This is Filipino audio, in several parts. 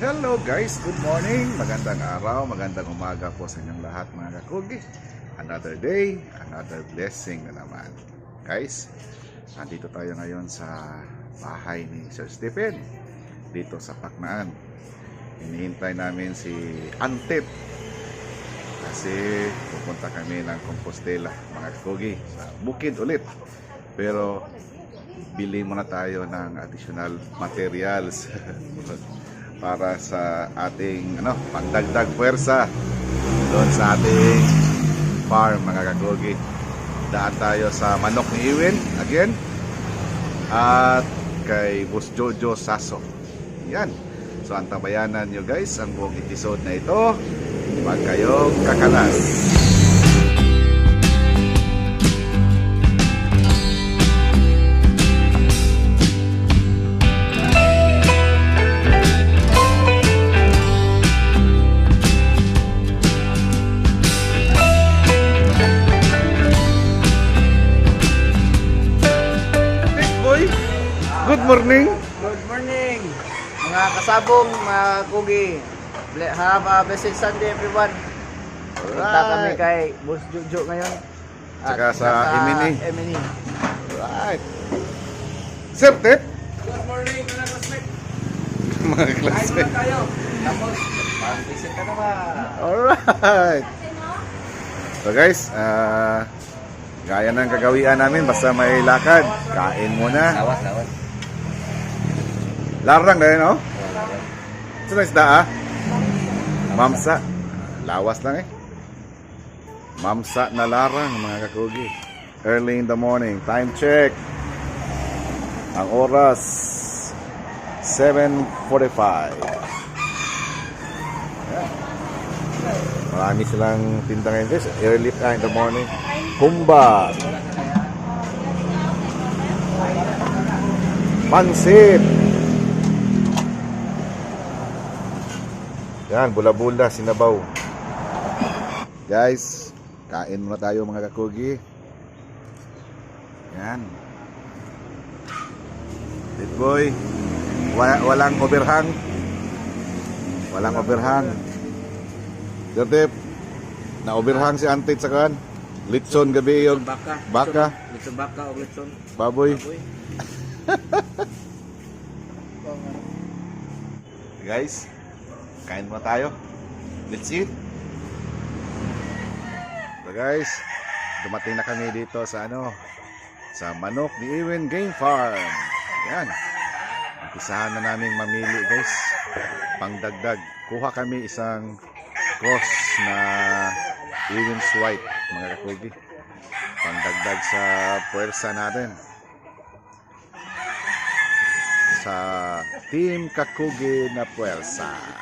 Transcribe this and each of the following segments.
Hello guys, good morning, magandang araw, magandang umaga po sa inyong lahat mga kakugi. Another day, another blessing na naman. Guys, nandito tayo ngayon sa bahay ni Sir Stephen, dito sa Paknaan. Hinihintay namin si Antip kasi pupunta kami ng Compostela, mga kakugi, sa bukid ulit. Pero bili muna tayo ng additional materials para sa ating ano, pangdagdag puwersa doon sa ating farm mga kagogi. Daan tayo sa manok ni Iwin again at kay Boss Jojo Saso. Yan. So antabayanan nyo guys ang buong episode na ito. Huwag kayong kakalas. Morning. Good morning, mga kasabong, mga kugi. Have a blessed Sunday everyone. Punta kami kay Boss Jojo ngayon. Tsaka sa Emini. Emini. Right. Sir, Tep, Good morning, mga classmate. mga klase. muna tayo. Tapos, mag-visit ka naman. Alright. So guys, ah gaya ng kagawian namin basta may lakad, kain muna. Lawas, lawas. Larang yun, oh. Ito na isda, ah. Mamsa. Lawas lang eh. Mamsa na larang, mga kakugi. Early in the morning. Time check. Ang oras, 7.45. Ayan. Marami silang tinda ngayon guys. Early in the morning. Humba. Pansit. Yan, bula-bula, sinabaw. Guys, kain muna tayo mga kakugi. Yan. Big boy, wa- walang overhang. Walang overhang. Jotep, na overhang si Antit sa kan. Litson gabi yung Baka. Baka. Litson baka o litson. baboy. Baboy. Guys, kain muna tayo. Let's eat. So guys, dumating na kami dito sa ano, sa manok ni Ewan Game Farm. Yan. Umpisahan na namin mamili guys. Pangdagdag. Kuha kami isang cross na Ewan's White, mga kakugi. Pangdagdag sa puwersa natin. Sa Team Kakugi na puwersa.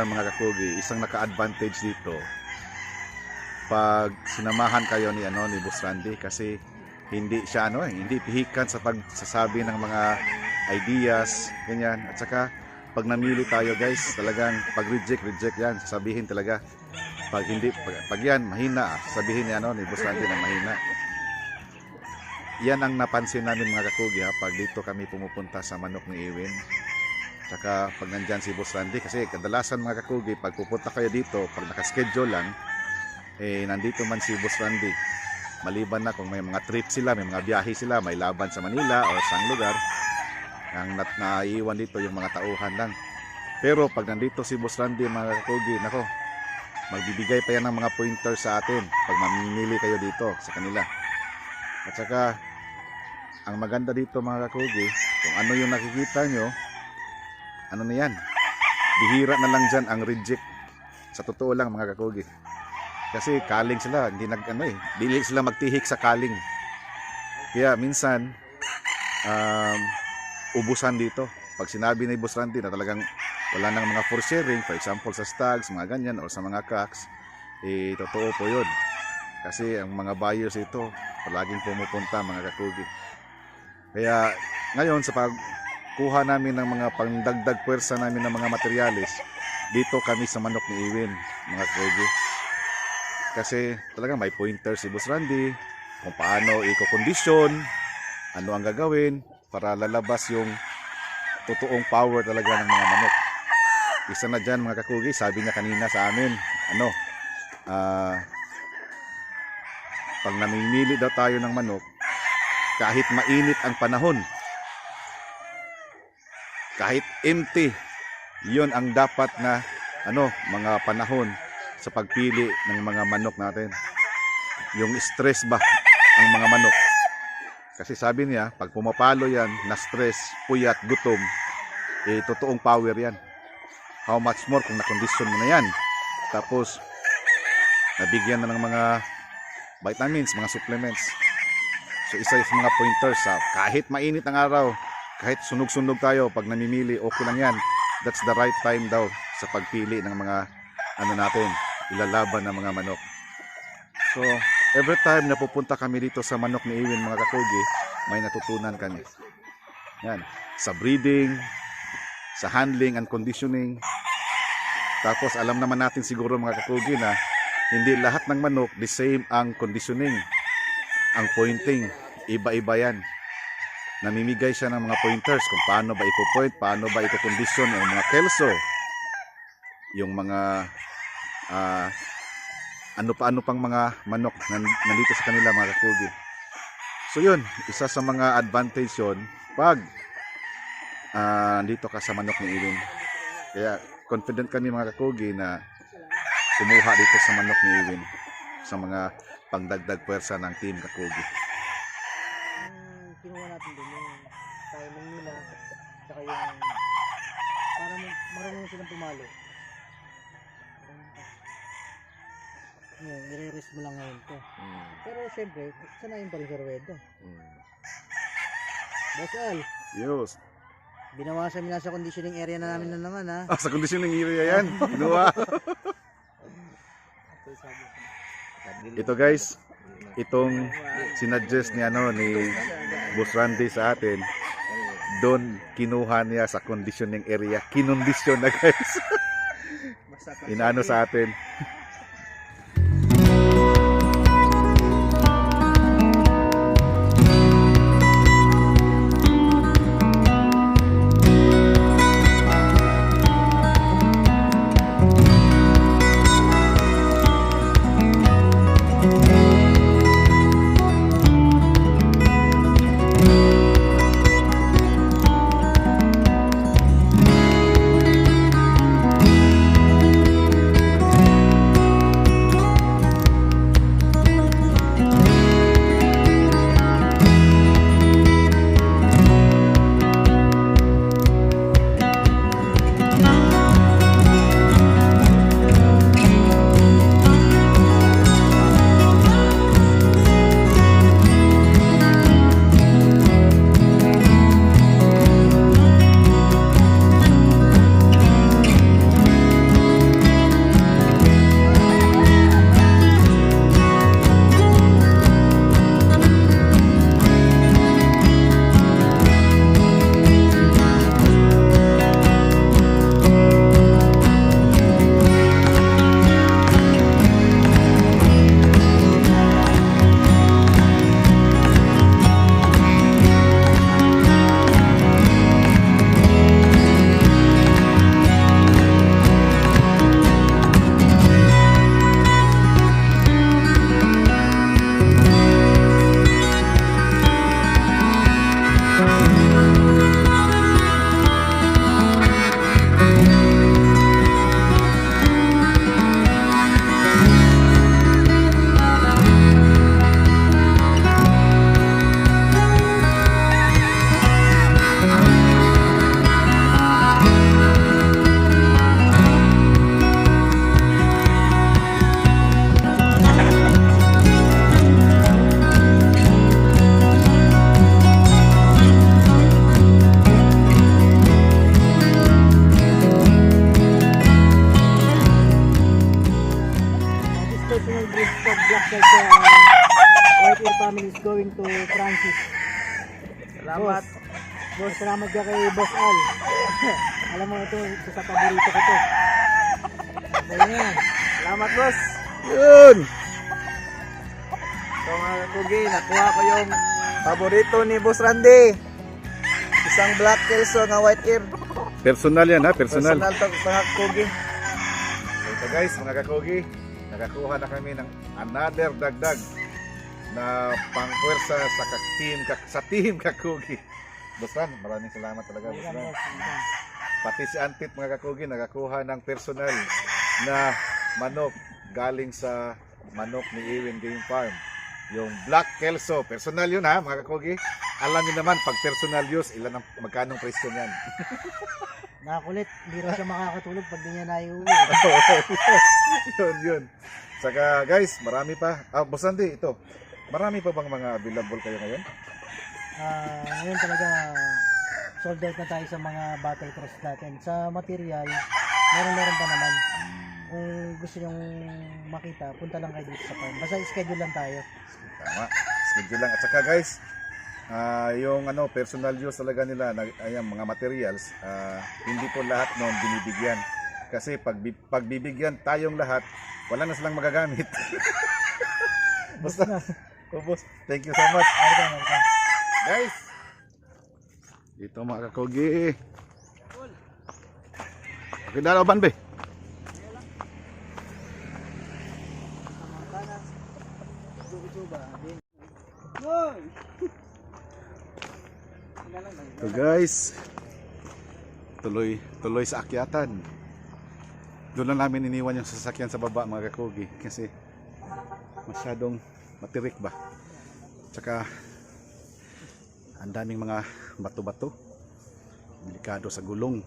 Farm mga kakugi, isang naka-advantage dito pag sinamahan kayo ni ano ni Boss Randy kasi hindi siya ano eh, hindi pihikan sa pagsasabi ng mga ideas, ganyan. At saka pag namili tayo guys, talagang pag reject, reject yan, sasabihin talaga. Pag hindi, pag, pag yan, mahina, ah, sasabihin ni ano ni Boss Randy na mahina. Yan ang napansin namin mga kakugi ha, pag dito kami pumupunta sa manok ni Ewin. Tsaka pag nandyan si Boss Randy, kasi kadalasan mga kakugi, pag pupunta kayo dito, pag nakaschedule lang, eh nandito man si Boss Randy. Maliban na kung may mga trip sila, may mga biyahe sila, may laban sa Manila o sa lugar, ang nat naiiwan dito yung mga tauhan lang. Pero pag nandito si Boss Randy mga kakugi, nako, magbibigay pa yan ng mga pointers sa atin pag mamimili kayo dito sa kanila. At saka, ang maganda dito mga kakugi, kung ano yung nakikita nyo, ano na yan, bihira na lang dyan ang reject. Sa totoo lang mga kakugi. Kasi kaling sila, hindi nag ano eh, dili sila magtihik sa kaling. Kaya minsan, um, ubusan dito. Pag sinabi ni Boss Randy na talagang wala nang mga for sharing, for example sa stags, mga ganyan, or sa mga cocks, eh, totoo po yun. Kasi ang mga buyers ito, palaging pumupunta mga kakugi. Kaya ngayon sa pagkuha namin ng mga pangdagdag pwersa namin ng mga materyales, dito kami sa manok ni Iwin, mga kakugi. Kasi talagang may pointer si Boss Randy kung paano i-condition, ano ang gagawin para lalabas yung totoong power talaga ng mga manok. Isa na dyan mga kakugi, sabi niya kanina sa amin, ano, ah, pag namimili daw tayo ng manok, kahit mainit ang panahon, kahit empty, yon ang dapat na ano, mga panahon sa pagpili ng mga manok natin. Yung stress ba ang mga manok? Kasi sabi niya, pag pumapalo yan, na stress, puyat, gutom, eh totoong power yan. How much more kung na-condition mo na yan. Tapos, nabigyan na ng mga vitamins, mga supplements. So isa sa mga pointers sa kahit mainit ang araw, kahit sunog-sunog tayo pag namimili, okay lang yan. That's the right time daw sa pagpili ng mga ano natin, ilalaban ng mga manok. So, every time na pupunta kami dito sa manok ni Iwin mga kakugi, may natutunan kami. Yan, sa breeding, sa handling and conditioning. Tapos alam naman natin siguro mga kakugi na hindi lahat ng manok the same ang conditioning, ang pointing. Iba-iba yan. Namimigay siya ng mga pointers kung paano ba ipo-point, paano ba ito-condition yung mga kelso, yung mga ah, ano pa ano pang mga manok na nandito sa kanila mga kakugi. So yun, isa sa mga advantage yun pag ah, nandito ka sa manok ni Iwin. Kaya confident kami mga kakugi na kumuha dito sa manok ni Iwin sa mga pangdagdag pwersa ng team kakugi. Yung kinuha natin din yung timing nila, tsaka yung para ma- marunong silang pumalo. Ngayon, nire-rest mo lang ngayon to. Pero syempre, sanayin pa rin sa Ruedo. Boss Al, Yes. binawasan nila sa conditioning area na namin na naman ha. Ah, sa conditioning area yan. Ginawa. Ito guys, itong sinadjust ni ano ni Boss Randy sa atin, doon kinuha niya sa conditioning area. Kinondisyon na guys. Inaano sa atin. Going to Francis. Salamat. Boss, salamat ka kay Boss Al. Alam mo ito, isa sa paborito ko to. Ayun yan. Salamat, boss. Yun! So mga kugi, nakuha ko yung paborito ni Boss Randy. Isang black kelso nga white ear. Personal yan ha, personal. Personal to mga kugi. Ito guys, mga kakugi, nakakuha na kami ng another dagdag na pangpwersa sa ka- team ka- sa team kakugi. Bostan, maraming salamat talaga. Ayan. Pati si Antit mga kakugi nakakuha ng personal na manok galing sa manok ni Ewin Game Farm. Yung Black Kelso, personal yun ha mga kakugi. Alam niyo naman pag personal use, ilan ang magkanong presyo niyan. Nakakulit. Hindi rin siya makakatulog pag di niya naiuwi. yun, yun. Saka guys, marami pa. Ah, Boss Andy, ito. Marami pa bang mga available kayo ngayon? Ah, ngayon talaga sold out na tayo sa mga battle cross natin. Sa material, meron meron pa naman. Kung gusto nyong makita, punta lang kayo dito sa farm. Basta schedule lang tayo. Tama. Schedule lang. At saka guys, ah, yung ano, personal use talaga nila, na, ayan, mga materials, ah, hindi po lahat noon binibigyan. Kasi pag, bi- pag bibigyan tayong lahat, wala na silang magagamit. Basta, oh, boss, thank you so much. Welcome, welcome. Guys, ito mga kakogi. Okay, dalaw ban be? So guys, tuloy tuloy sa akyatan. Doon lang namin iniwan yung sasakyan sa baba mga kakogi kasi masyadong matirik ba. Tsaka ang daming mga bato-bato. Delikado sa gulong.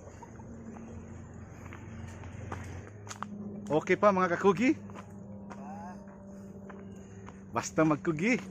Okay pa mga kakugi? Basta magkugi.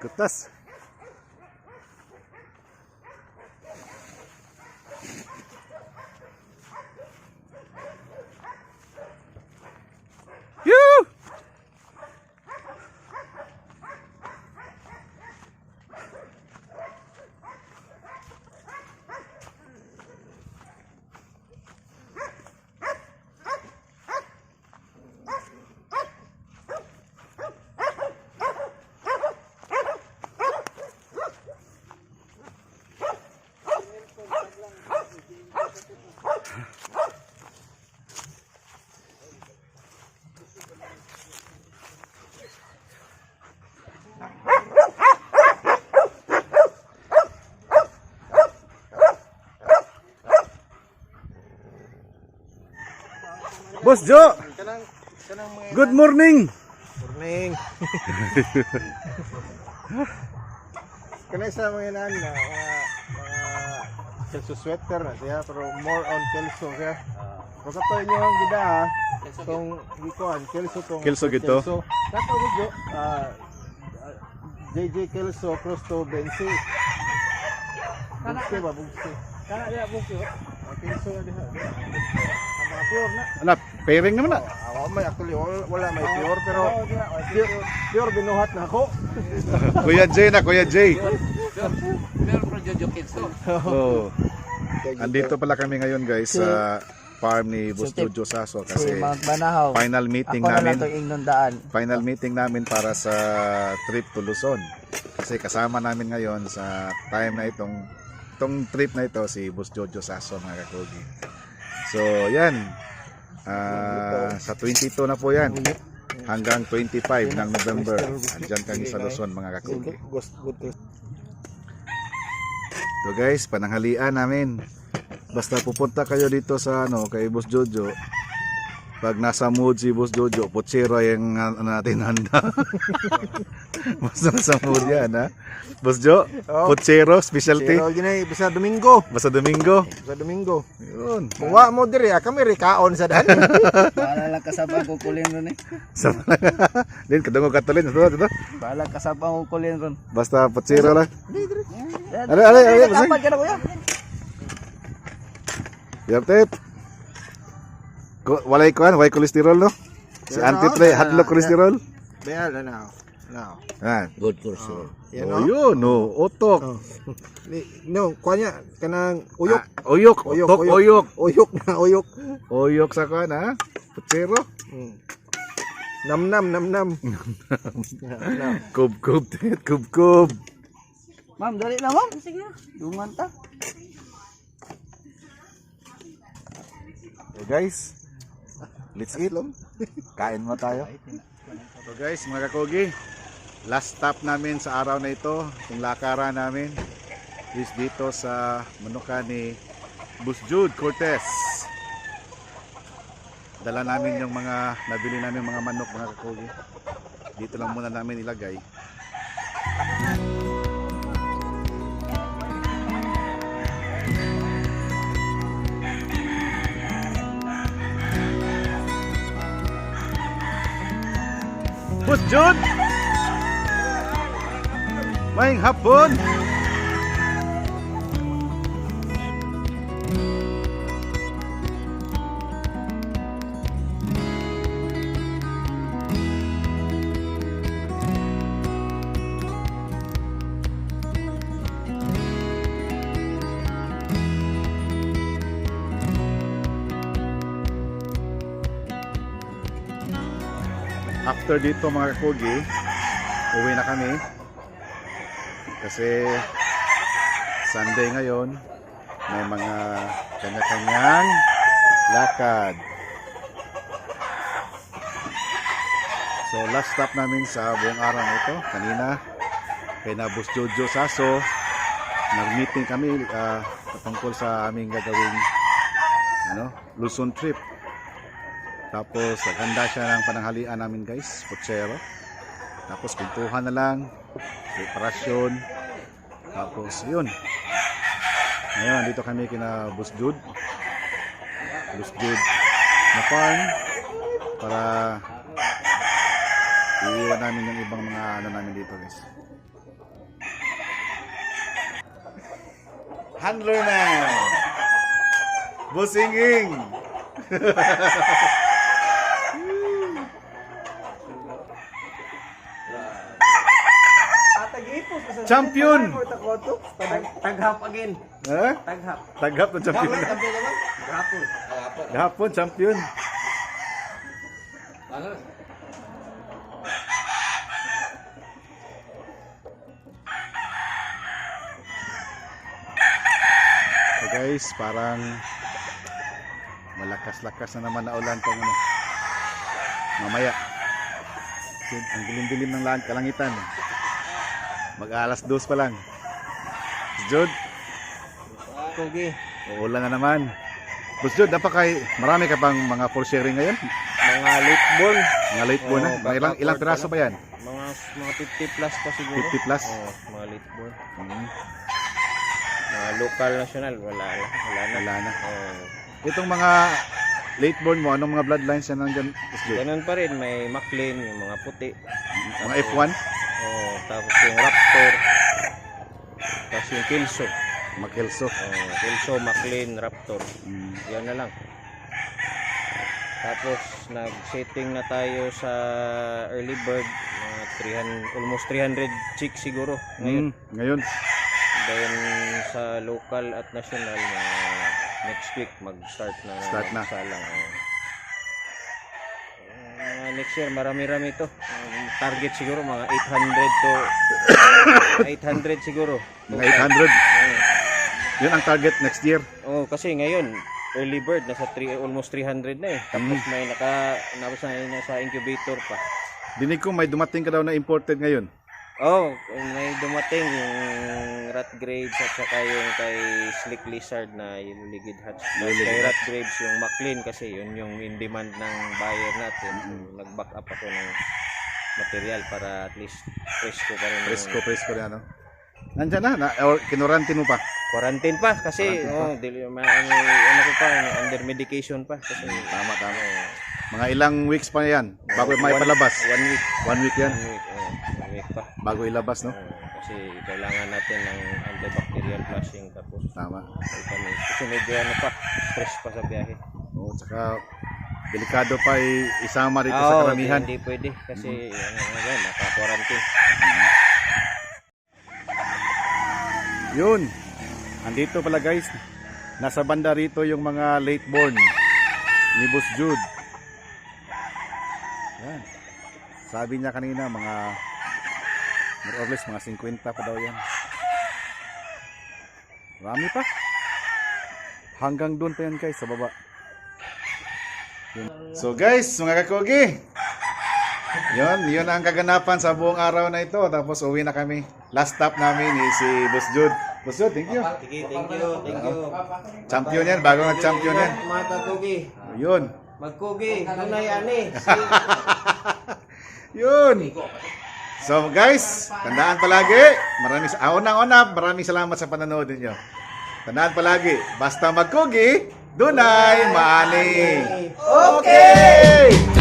Kıtlas. Boss Jo, good morning. morning. Kanang sa mga inan na kelso sweater na siya pero more on kelso siya. Pero kato inyo ang gida ha. Tong gikuan kelso tong Kelso gito? Kato gito ah ah, JJ Kelso cross to Bensi. Bugsi ba bugsi? Kana diya bukyo. Ah, Kelso na diha. Mga pure na. Ano, pairing naman na. Ako may actually wala, wala may pure pero pure, pure binuhat na ako. Kuya Jay na, Kuya Jay. Oh, andito pala kami ngayon guys sa farm ni Boss Si Tip. Jojo Saso Si kasi Mount final meeting Ako na namin. lang itong inundaan. final meeting namin para sa trip to Luzon. Kasi kasama namin ngayon sa time na itong itong trip na ito si Boss Jojo Sasso mga kakogi. So, yan. Ah, sa 22 na po yan. Hanggang 25 ng November. Andyan kami sa Luzon mga to So guys, pananghalian namin. Basta pupunta kayo dito sa ano, kay Boss Jojo. Pag nasa mood si Boss Jojo, potsero yung uh, natin handa. Mas nasa mood yan, ha? Boss Jo, Oh. potsero, specialty. Pero ginay basta Domingo. Basta Domingo. Sa Domingo. Yun. Kung wa mo diri, ah, kami rikaon sa dan. Bahala lang kasabang kukulin ron eh. Sa Din, kadungo katulin. Ito, ito. Bahala kasabang kukulin ron. Basta potsero lang. Ano, ano, ano, ano, Dapat ka na kuya. Yup, tip. Ko, walay kuan, walay kolesterol, no? Si Yan, anti-tre, oh. hadlo kolesterol. Bayal na now. Now. Yan. Good course. Yan Oh, oh. yun, no. Utok. Oh. Ni- No, kuanya kanang uyok. Ah, uyok. Uyok, Utok, uyok. uyok. Na uyok. Uyok sa kuan, ha? Potsero. Mm. Namnam, namnam. Nam. Kub, kub, tit, kub, kub. Ma'am, dali na ma'am. Sige. Dungan ta. Okay, guys. Let's eat. Kain mo tayo. So guys, mga kakogi, last stop namin sa araw na ito, yung lakaran namin is dito sa manuka ni Bus Jude Cortez. Dala namin yung mga nabili namin mga manok mga kakogi. Dito lang muna namin ilagay. พุชจุดไม่ครับคุณ After dito mga kakugi, uwi na kami. Kasi Sunday ngayon, may mga kanya-kanyang lakad. So last stop namin sa buong araw na ito, kanina, kay Nabus Jojo Saso, nag-meeting kami ah, patungkol sa aming gagawing ano, Luzon trip. Tapos naghanda siya ng pananghalian namin guys, potsero. Tapos kuntuhan na lang, preparasyon. Tapos yun. Ngayon, dito kami kina Bus Jude. Bus Jude na farm para iiwan namin yung ibang mga ano namin dito guys. Handler na! Businging! Champion! Taghap again. Ha? Taghap. Taghap na champion. Gahapon, champion. So guys, parang malakas-lakas na naman na ulan tong ano. Mamaya. Ang dilim-dilim ng lan kalangitan. Mag-alas dos pa lang. Jude, Kugi. uulan na naman. Boss Jude, napakay, marami ka pang mga full sharing ngayon? Mga late born. Mga late po na. Oo, Mga ilang, ilang piraso pa ba yan? Mga mga 50 plus pa siguro. 50 plus? Oo, mga late born. Mm, Mga local national wala na. Wala na. wala na. Oo. Itong mga late born mo, anong mga bloodlines yan Jude? Ganun pa rin, may McLean, yung mga puti. Mga F1? Tapos yung Raptor. Tapos yung Kelso. Mga Kelso. Oh, Kelso, McLean, Raptor. Mm, Yan na lang. Tapos nag-setting na tayo sa early bird, mga 300, almost 300 chicks siguro ngayon. mm, ngayon. Then sa local at national na next week mag-start na Start na. salang. Uh, next year marami-rami to. Target siguro mga 800 to 800 siguro. Mga 800. Oh. Yun ang target next year. Oh, kasi ngayon early bird nasa 3 almost 300 na eh. Tapos Mm. may naka nabas na yun sa incubator pa. Dinig ko may dumating ka daw na imported ngayon. Oh, may dumating yung rat grapes at saka yung kay slick lizard na yung ligid hatch. Tapos kay rat grapes yung McLean kasi yun yung in demand ng buyer natin. So, nag-back up ako ng material para at least fresco pa rin. Presko, presko rin ano. Nandiyan na, na or kinurantin mo pa. Quarantine pa kasi Quarantine pa. oh, dili, ma, ano, ano ko pa, under medication pa kasi Tama, tama. Mga ilang weeks pa yan bago may palabas. One week. One week yan One week, oh, one week pa. bago ilabas, no? Oh, kasi kailangan natin ng antibacterial flushing tapos Tama. Kasi medyo ano pa, stress pa sa biyahe. Oo, tsaka delikado pa isama rito Ah, sa karamihan. Hindi, hindi pwede kasi ano, ano yan, naka-quarantine. Yun. Andito pala guys. Nasa banda rito yung mga late born ni Boss Jude. Yan. Sabi niya kanina mga more or less mga 50 pa daw yan. Marami pa. Hanggang doon pa yan guys sa baba. So guys, mga kakogi. Yun, yun ang kaganapan sa buong araw na ito. Tapos uwi na kami. Last stop namin is si Boss Jude. Boss Jude, thank you. Sige, thank you, thank you. Champion yan, bago nag-champion yan. Mga kakugi, Yun. magkugi, tunay ani. Yun. So guys, tandaan palagi. Maraming ah, unang-una, maraming salamat sa panonood ninyo. Tandaan palagi, basta magkugi, Dunay Maani. Okay!